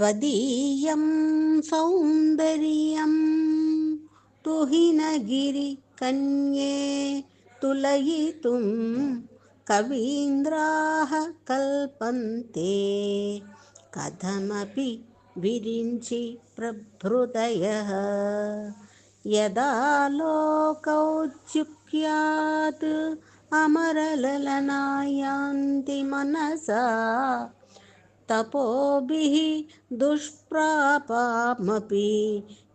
त्वदीयं सौन्दर्यं तुहिनगिरिकन्ये तुलयितुं कवीन्द्राः कल्पन्ते कथमपि विरिञ्चि प्रभृतयः यदा लोकौत्सुक्यात् अमरललनायान्ति मनसा तपोभिः दुष्प्रापामपि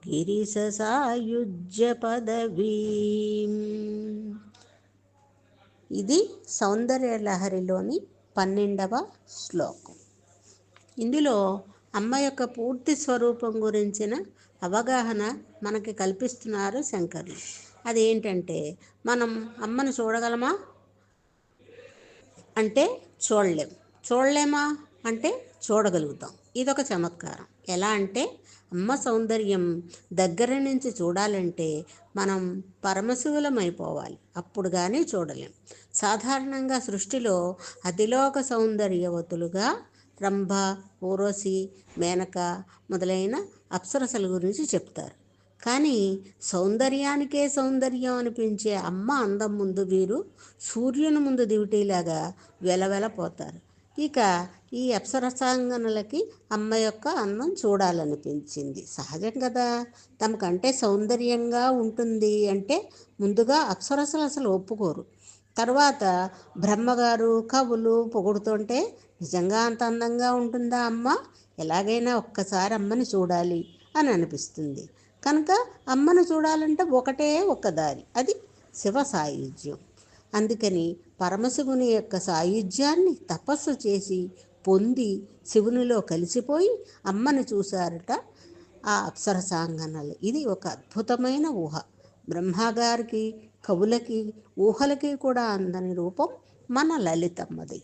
గిరిససాయుజ్య పదవీం ఇది సౌందర్య లహరిలోని పన్నెండవ శ్లోకం ఇందులో అమ్మ యొక్క పూర్తి స్వరూపం గురించిన అవగాహన మనకి కల్పిస్తున్నారు శంకర్లు అదేంటంటే మనం అమ్మను చూడగలమా అంటే చూడలేం చూడలేమా అంటే చూడగలుగుతాం. ఇదొక చమత్కారం. ఎలా అంటే అమ్మ సౌందర్యం దగ్గర నుంచి చూడాలంటే మనం పరమశివులమైపోవాలి. అప్పుడు కానీ చూడలేం. సాధారణంగా సృష్టిలో అతిలోక సౌందర్యవతులుగా రంభ ఊరోసి మేనక మొదలైన అప్సరసల గురించి చెప్తారు. కానీ సౌందర్యానికే సౌందర్యం అనిపించే అమ్మ అందం ముందు వీరు సూర్యుని ముందు దివిటీలాగా వెలవెలపోతారు. ఇక ఈ అప్సరసాంగనులకి అమ్మ యొక్క అందం చూడాలనిపించింది. సహజం కదా. తమకంటే సౌందర్యంగా ఉంటుంది అంటే ముందుగా అప్సరసలు అసలు ఒప్పుకోరు. తర్వాత బ్రహ్మగారు కవులు పొగుడుతుంటే నిజంగా అంత అందంగా ఉంటుందా అమ్మ? ఎలాగైనా ఒక్కసారి అమ్మని చూడాలి అని అనిపిస్తుంది. కనుక అమ్మను చూడాలంటే ఒకటే ఒక దారి. అది శివ సాయుధ్యం అందుకని పరమశివుని యొక్క సాయుధ్యాన్ని తపస్సు చేసి పొంది శివునిలో కలిసిపోయి అమ్మను చూశారట ఆ అప్సరసాంగనలు. ఇది ఒక అద్భుతమైన ఊహ. బ్రహ్మగారికి కవులకి ఊహలకి కూడా అందని రూపం మన లలితమ్మది.